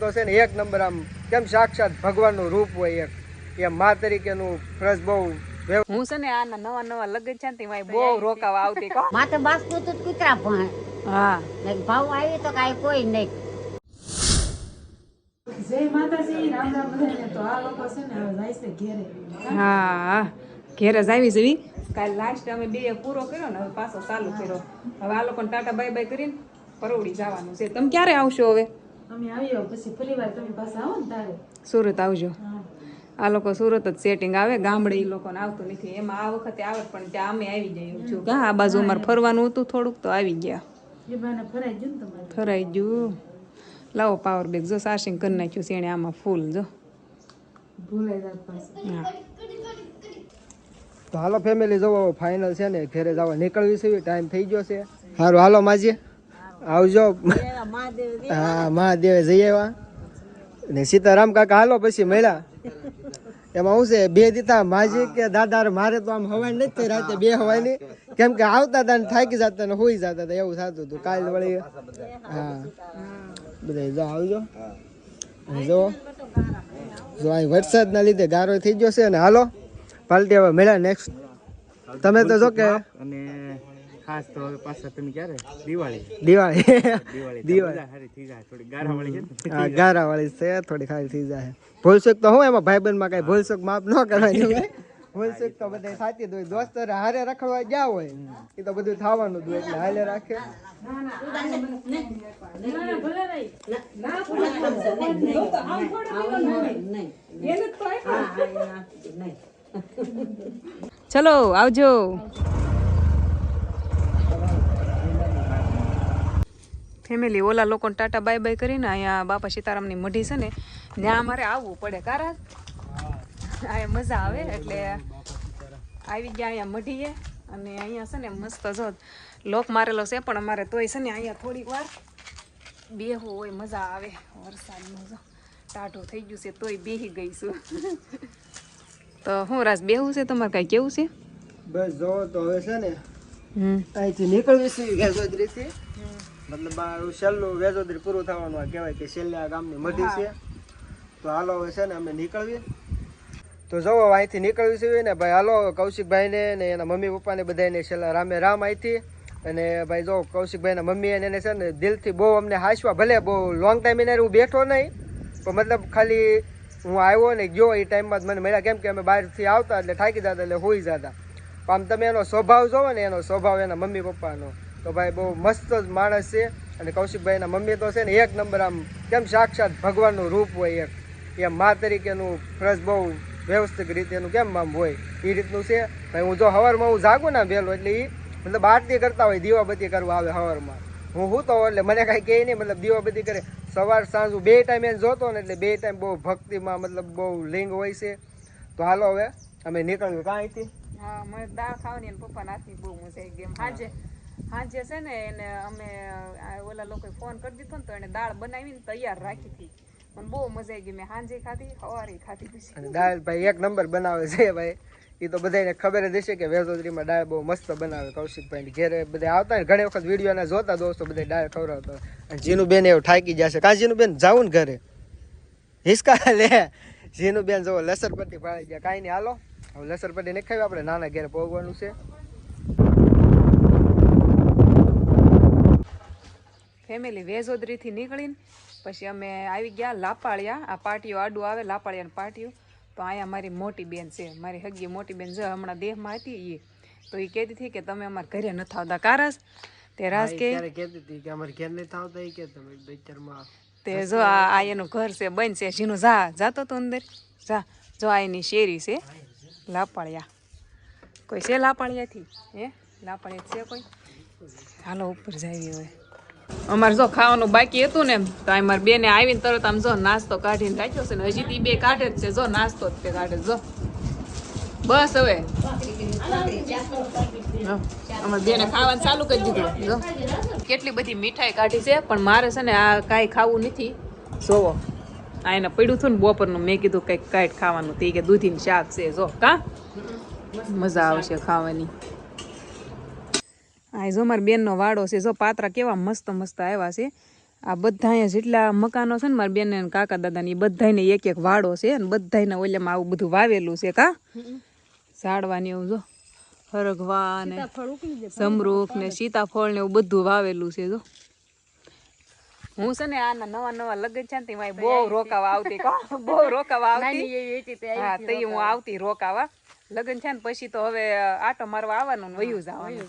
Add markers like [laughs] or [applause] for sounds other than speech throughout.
તો છે ને એક નંબર આમ કેમ સાક્ષાત ભગવાનનું રૂપ હોય એક. એ મા તરીકેનું પ્રસ બહુ હું છે ને આના નવા નવા લગ્ન છે ને તેમાં બહુ રોકાવા આવતી માથે બાસતું તો કૂતરા પણ હા. ને ભાવ આવી તો કાંઈ કોઈ નહીં. જય માતાજી રામ રામ બધાને. તો આ લોકો છે ને જાય છે ઘેરે. હા ઘેરે જ જવી. કાલ લાસ્ટ અમે બે પૂરો કર્યો ને હવે પાછો ચાલુ કર્યો. હવે આ લોકોને ટાટા બાય બાય કરીને પરોડી જવાનું છે. તમે ક્યારે આવશો હવે? અમે આવ્યો પછી ફરી તમે પાસે આવો ને તારે. સુરત આવજો. આ લોકો સુરત જ સેટિંગ આવે ગામડે એ લોકોને આવતું નથી. એમાં આ વખતે આવે પણ ત્યાં અમે આવી જઈએ. છું હા આ બાજુ અમારે ફરવાનું હતું થોડુંક તો આવી ગયા. ફરાઈ ગયું ને ફરાઈ ગયું. લાવો પાવર બેગ જો સાર્સિંગ કરી નાખ્યું છે એને આમાં ફૂલ જો. ભૂલાઈ જાય હા. તો હાલો ફેમિલી જોવો ફાઇનલ છે ને ઘરે જવા નીકળવી છે ટાઈમ થઈ ગયો છે. સારું હાલો માજી. આવજો. હા મહાદેવે જઈ આવ્યા. ને સીતારામ કાકા હાલો પછી મળ્યા. એમાં શું છે બે દીધા માજી કે દાદા મારે તો આમ હવાઈ નથી થઈ રાતે બે હવાઈ ની કેમ કે આવતા હતા ને થાકી જતા ને હોઈ જતા હતા એવું થતું હતું. કાલ વળી હા. બધા જો આવજો. જો જો અહીં વરસાદના લીધે ગારો થઈ ગયો છે ને હાલો પાલટી હવે મળ્યા નેક્સ્ટ તમે તો જો કે અને ખાસ તો હવે પાછા તમે ક્યારે? દિવાળી. દિવાળી. દિવાળી. તો દિવાળી. હારી થઈ જાય. થોડી ગારા વાળી છે હા ગારા વાળી છે થોડી ખાલી થઈ જાય. ભૂલચૂક તો હું એમાં ભાઈબંધમાં કઈ ભૂલચૂક માફ ન કરવાની હોય. ભૂલચૂક તો બધા સાચી જ હોય. દોસ્ત હારે રખડવા ગયા હોય એ તો બધું થવાનું જ હોય એટલે હાલે રાખે. ચલો આવજો. ફેમિલી ઓલા લોકોને ટાટા બાય બાય કરીને અહીંયા બાપા સીતારામની મઢી છે ને ત્યાં અમારે આવવું પડે કારા આ મજા આવે એટલે આવી ગયા અહીંયા મઢીએ અને અહીંયા છે ને મસ્ત જો લોક મારેલો છે પણ અમારે તોય છે ને અહીંયા થોડીક વાર બેહવું હોય મજા આવે વરસાદ જો ટાઢું થઈ ગયું છે તોય બેહી ગઈ છું. તો હું રાજ બેહવું છે તમારે કાંઈ કેવું છે? બસ જો તો હવે છે ને અહીંથી નીકળવી છે મતલબ આ છેલ્લું વેજોદરી પૂરું થવાનું આ કહેવાય કે છેલ્લે આ ગામની મઢી છે. તો હાલો હવે છે ને અમે નીકળવી તો જવો અહીંથી નીકળવી છે ને ભાઈ હાલો કૌશિકભાઈને ને એના મમ્મી પપ્પાને બધાને છેલ્લા રામે રામ અહીંથી અને ભાઈ જો કૌશિકભાઈના મમ્મી અને એને છે ને દિલથી બહુ અમને હાંસવા ભલે બહુ લોંગ ટાઈમ એને હું બેઠો નહીં પણ મતલબ ખાલી હું આવ્યો ને ગયો એ ટાઈમમાં જ મને મળ્યા. કેમ કે અમે બહારથી આવતા એટલે થાકી જતા એટલે હોઈ જતા. પણ આમ તમે એનો સ્વભાવ જોવો ને એનો સ્વભાવ એના મમ્મી પપ્પાનો. તો ભાઈ બહુ મસ્ત જ માણસ છે. અને કૌશિકભાઈના મમ્મી તો છે ને એક નંબર આમ કેમ સાક્ષાત ભગવાનનું રૂપ હોય એક. એમ મા તરીકેનું ફ્રજ બહુ વ્યવસ્થિત રીતે એનું કેમ આમ હોય? એ રીતનું છે. ભાઈ હું જો હવારમાં હું જાગું ને વહેલો એટલે એ મતલબ આરતી કરતા હોય, દીવાબત્તી કરવા આવે હવારમાં. હું હું તો એટલે મને કાંઈ કહે નહીં, મતલબ દીવાબત્તી કરે. સવાર સાંજ બે ટાઈમ એને જોતો ને એટલે બે ટાઈમ બહુ ભક્તિમાં મતલબ બહુ લિંગ હોય છે. તો હાલો હવે, અમે નીકળ્યું કાંઈ અહીંથી. હા, મને દાળ ખાવાની પપ્પા હાથની બહુ મજા આવી ગઈ હાંજે. હાંજે છે ને એને અમે ઓલા લોકોએ ફોન કરી દીધો ને તો એને દાળ બનાવીને તૈયાર રાખી હતી. મને બહુ મજા આવી ગઈ. મેં સાંજે ખાધી, સવારે ખાધી પછી. દાળ ભાઈ એક નંબર બનાવે છે ભાઈ. એ તો બધાને ખબર જ હશે કે વેસોદરીમાં દાળ બહુ મસ્ત બનાવે. કૌશિકભાઈ ઘેરે બધા આવતા ને, ઘણી વખત વિડીયોને જોતા દોસ્તો બધા દાળ ખવડાવતા અને જીનું બેન એવું થાકી જશે કાં જીનું બેન જાવું ને ઘરે? હિસકા લે. જીનું બેન જવો લસરપટ્ટી પાડી ગયા. કાંઈ નહીં, હાલો. હવે લસરપટ્ટી નહીં ખાવી, આપણે નાના ઘેરે પોગવાનું છે. ફેમિલી વેજોદરીથી નીકળીને પછી અમે આવી ગયા લાપાળિયા. આ પાટીઓ આડું આવે લાપાળિયાની પાટીઓ તો અહીંયા મારી મોટી બેન છે મારી હગી મોટી બેન જો હમણાં દેહમાં હતી એ તો એ કહેતી હતી કે તમે અમારા ઘરે નથી આવતા કારસ? તે રાસ કે? કહેતી હતી કે અમારે ઘેર નથી આવતા એ કે તમે બેચરમાં તે જો આ એનું ઘર છે બંધ છે. જીનું જા જાતો તો અંદર. જા જો આ એની શેરી છે લાપાળિયા. કોઈ છે લાપાળિયાથી? હે? લાપાળિયા છે કોઈ? હાલો ઉપર જાવી હવે. અમારે જો ખાવાનું બાકી હતું ને તો અમારે મારી બેને આવીને તરત આમ જો નાસ્તો કાઢીને રાખ્યો છે ને, હજી તી બે કાઢે જ છે. જો નાસ્તો જ કાઢે, જો. બસ હવે. ખાવાનું ચાલુ કરી દીધું. જો. કેટલી બધી મીઠાઈ કાઢી છે, પણ મારે છે ને આ કાંઈ ખાવું નથી. જોવો. આ એને પડ્યું હતું ને બપોરનું, મેં કીધું કંઈક કાંઈક ખાવાનું. તે કે દૂધીનું શાક છે, જો. કા? મજા આવશે ખાવાની. આ જો મારી બેનનો વાડો છે જો પાત્રા કેવા મસ્ત મસ્ત આવ્યા છે. આ બધા અહીંયા જેટલા મકાનો છે ને મારી બેન ને કાકા દાદા ને બધાને એક એક વાડો છે અને બધાને ઓલામાં આવું બધું વાવેલું છે કા? ઝાડવાની એવું જો. હરગવા ને સમરૂખ ને સીતાફળ ને એવું બધું વાવેલું છે જો. હું છે ને આ નવા નવા લગ્ન છે ને તેમાં બહુ રોકાવા આવતી બહુ રોકાવા આવતી. હા તે હું આવતી રોકાવા. લગ્ન છે ને પછી તો હવે આટો મારવા આવવાનું વયું જવાનું.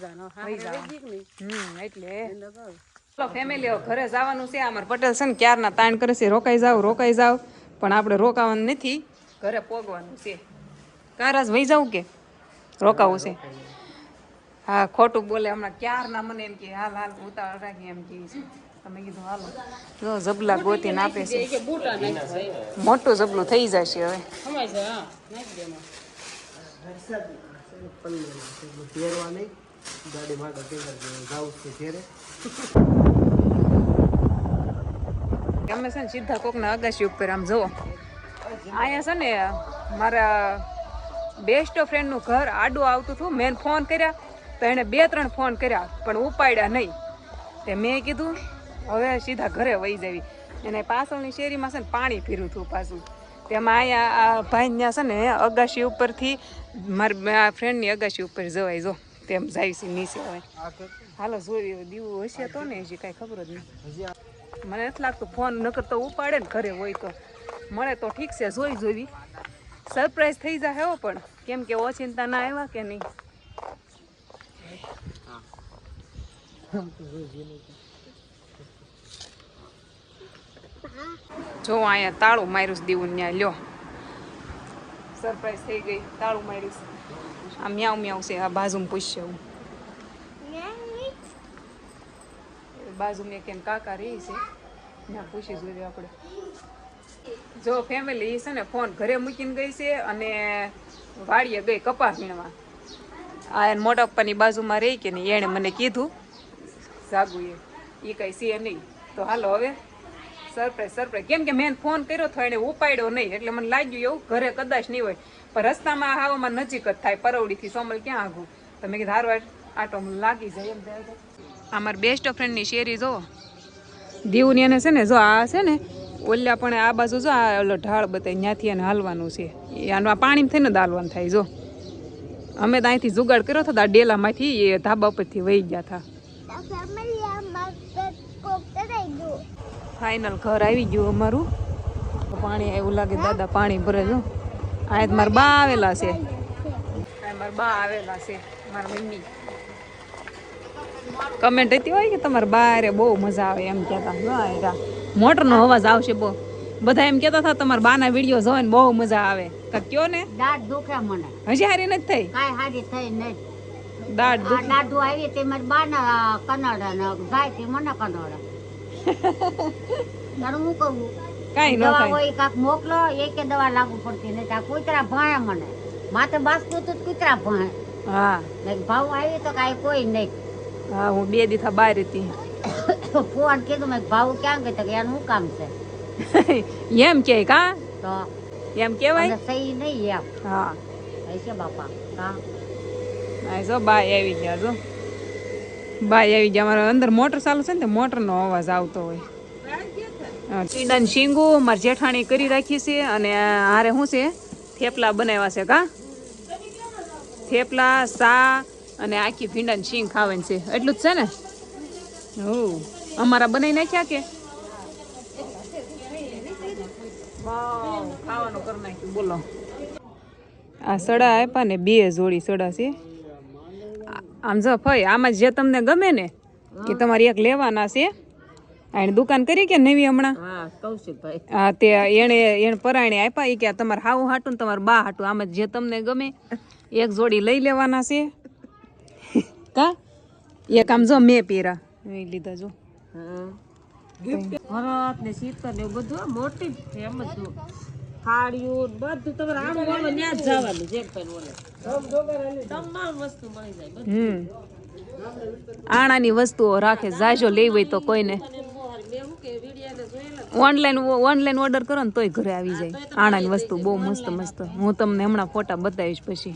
હમ એટલે ચલો ફેમિલી ઘરે જવાનું છે. અમાર પટેલ છે ને ક્યારના તાણ કરે છે રોકાઈ જાવ રોકાઈ જાવ. પણ આપણે રોકાવાનું નથી. ઘરે પોગવાનું છે. કારાજ વહી જાવ કે? રોકાવું છે. હા ખોટું બોલે હમણાં ક્યારના મને એમ કે હાલ હાલ ઉતાવળ રાખી એમ કે છે. તમે કીધું, હાલો. જો જબલા ગોતીને આપે છે. મોટું જબલું થઈ જશે હવે. અમે છે ને સીધા કોકના અગાશી ઉપર આમ જુઓ. અહીંયા છે ને મારા બેસ્ટ ફ્રેન્ડનું ઘર આડું આવતું હતું. મેં ફોન કર્યા, તો એણે બે ત્રણ ફોન કર્યા, પણ ઉપાડ્યા નહીં. તે મેં કીધું હવે સીધા ઘરે વહી જવી. એને પાછળની શેરીમાં છે ને પાણી પીરું હતું પાછું. તેમાં અહીંયા આ ભાઈ ત્યાં છે ને અગાશી ઉપરથી મારી ફ્રેન્ડની અગાશી ઉપર જવાય જો. તેમ જાય છે નીચે હવે. હાલો જોઈએ દીવું હશે તો ને હજી કાંઈ ખબર જ નહીં. મને નથી લાગતું ફોન નકર તો ઉપાડે ને ઘરે હોય તો. મળે તો ઠીક છે, જોઈ જોવી સરપ્રાઈઝ થઈ જાય હો પણ. કેમ કે ઓચિંતા ના આવ્યા કે નહીં? જો અહીંયા તાળું માર્યું દીવું ત્યાં લ્યો. સરપ્રાઈઝ થઈ ગઈ, તાળું માર્યું આ મ્યાઉ મ્યાઉ છે, આ બાજુમાં પૂછશે હું. બાજુમાં એક એમ કાકા રહી છે, ત્યાં પૂછી જોઈએ આપણે. જો ફેમિલી છે ને ફોન ઘરે મૂકીને ગઈ છે અને વાડીએ ગઈ કપા વીણવા. આ એને મોટા પપ્પાની બાજુમાં રહી કે નહીં, એણે મને કીધું. જાગુએ એ. કઈ છે નહીં. તો હાલો હવે. Surprise surprise. કેમ કે મેં ફોન કર્યો તો એને ઉપાડ્યો નહીં. એટલે મને લાગ્યું એવું ઘરે કદાચ નહીં હોય. પણ રસ્તામાં હાવામાં નજીક જ થાય. પરવડીથી સોમલ ક્યાં આગું તો મેં કીધું આટો લાગી જાય. એમ અમાર બેસ્ટ ફ્રેન્ડની શેરી જો દીવની એને છે ને, જો આ છે ને, ઓલ્યા પણ આ બાજુ જો આ ઓલો ઢાળ બતાવી ત્યાંથી એને હાલવાનું છે. આનું આ પાણીમાં થઈને દાલવાનું થાય, જો. અમે તો અહીંથી જુગાડ કર્યો હતો આ ડેલામાંથી એ ધાબા પરથી વહી ગયા હતા. ફાઇનલ ઘર આવી ગયું અમારું. પાણી એવું લાગે દાદા પાણી ભરે જો. આ મારા બા આવેલા છે. આ મારા બા આવેલા છે મારા મમ્મી. કમેન્ટ હતી હોય કે તમારા બારે બહુ મજા આવે એમ કહેતા. મોટરનો અવાજ આવશે બહુ. બધા એમ કહેતા હતા તમારા બાના વીડિયો જોઈને બહુ મજા આવે. તો કયો ને? દાઢ દુખે મને. હજી હારી નથી થઈ? કાંઈ હારી થઈ નહીં. દાઢ આ દુખી. આવી તે મારી બાના કનડ ને ગાય તે મને કનડ. તારું હું કહું? કાંઈ ન થાય. હોય કાંક મોકલો એક દવા લાગુ પડતી નહીં આ કૂતરા ભાણે મને. માથે બાસતું તો કૂતરા ભાણે. હા. મેં ભાવ આવી તો કાંઈ કોઈ નહીં. હા હું બે દીથા બહાર હતી. ફોન કીધું મેં ભાવ ક્યાં ગઈ તો કે એનું કામ છે. [laughs] એમ કે કા? તો એમ કેવાય સહી નહીં એમ. હા. છે બાપા હા જો બાય આવી ગયા જો. બાય આવી ગયા અમારા અંદર મોટર ચાલુ છે ને મોટરનો અવાજ આવતો હોય. હા, ટીડાને શીંગુ મારી જેઠાણી કરી રાખી છે અને હારે શું છે? થેપલા બનાવ્યા છે કા? થેપલા સા અને આખી ભીંડાની શીંગ ખાવાની છે. એટલું જ છે ને? હો. અમારા બનાવી નાખ્યા કે? ખાવાનું બોલો. આ સડા આપ્યા ને બે જોડી સડા છે. આમ જો ફઈ આમાં જે તમને ગમે ને કે તમારે એક લેવાના છે. એને દુકાન કરી કે નવી હમણાં? હા તે એને એને પરાણે આપ્યા એ કે તમારે હાવું હાટું ને તમારે બા હાટું. આમાં જે તમને ગમે એક જોડી લઈ લેવાના છે. કા? એક આમ જો મેં પહેરા એ લીધા જો. ભરત ને શીતળ ને બધું મોટી ફેમસ થાળીઓ બધું તમારે આમ બોલો ત્યાં જ જવાનું જેમ પણ બોલે. તમામ વસ્તુ મળી જાય બધું. આણાની વસ્તુઓ રાખે જાજો લેવી હોય તો કોઈને. મેં શું કે વિડીયાને જોયેલા ઓનલાઈન ઓનલાઈન ઓર્ડર કરો ને તોય ઘરે આવી જાય. આણાની વસ્તુ બહુ મસ્ત મસ્ત. હું તમને હમણાં ફોટા બતાવીશ પછી.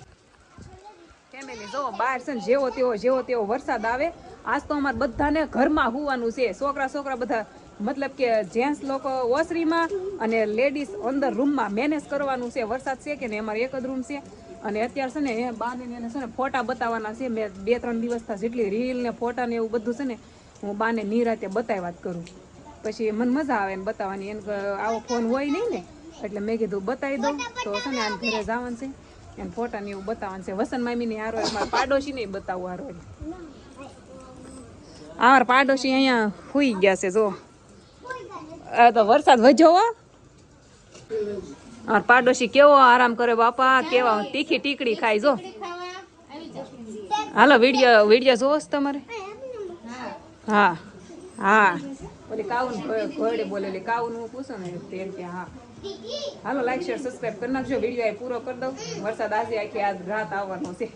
ફેમિલી જો બહાર છે ને જેવો તેવો જેવો તેવો વરસાદ આવે. આજ તો અમારે બધાને ઘરમાં હોવાનું છે. છોકરા છોકરા બધા મતલબ કે જેન્ટ્સ લોકો ઓસરીમાં અને લેડીઝ અંદર રૂમમાં મેનેજ કરવાનું છે. વરસાદ છે કે ને અમારે એક જ રૂમ છે. અને અત્યારે છે ને એ બાને એને છે ને ફોટા બતાવવાના છે. મેં બે ત્રણ દિવસથી જેટલી રીલ ને ફોટા ને એવું બધું છે ને હું બાને નિરાતે બતાવ્યા જ કરું. પછી મને મજા આવે ને બતાવવાની. એને આવો ફોન હોય નહીં ને એટલે મેં કીધું બતાવી દઉં. તો છે ને આને ઘરે જવાનું છે. એને ફોટા ને એવું બતાવવાનું છે. વસંત મામીને હારો મારા પાડોશી ને બતાવવું હારો આ પાડોશી અહીંયા હુઈ ગયા છે જો. આ તો વરસાદ વધ્યો હો. આ પાડોશી કેવો આરામ કરે બાપા, કેવા તીખી ટીકડી ખાય જો. હાલો, વીડિયો વીડિયો જોવો છે તમારે? હા હા. ઓલી કાઉન ઘોડે બોલેલી, કાઉન હું પૂછું ને તે કે હા. હાલો લાઈક શેર સબસ્ક્રાઈબ કરી નાખજો. વીડિયો પૂરો કરી દઉં. વરસાદ આજે આખી આજ રાત આવવાનો છે.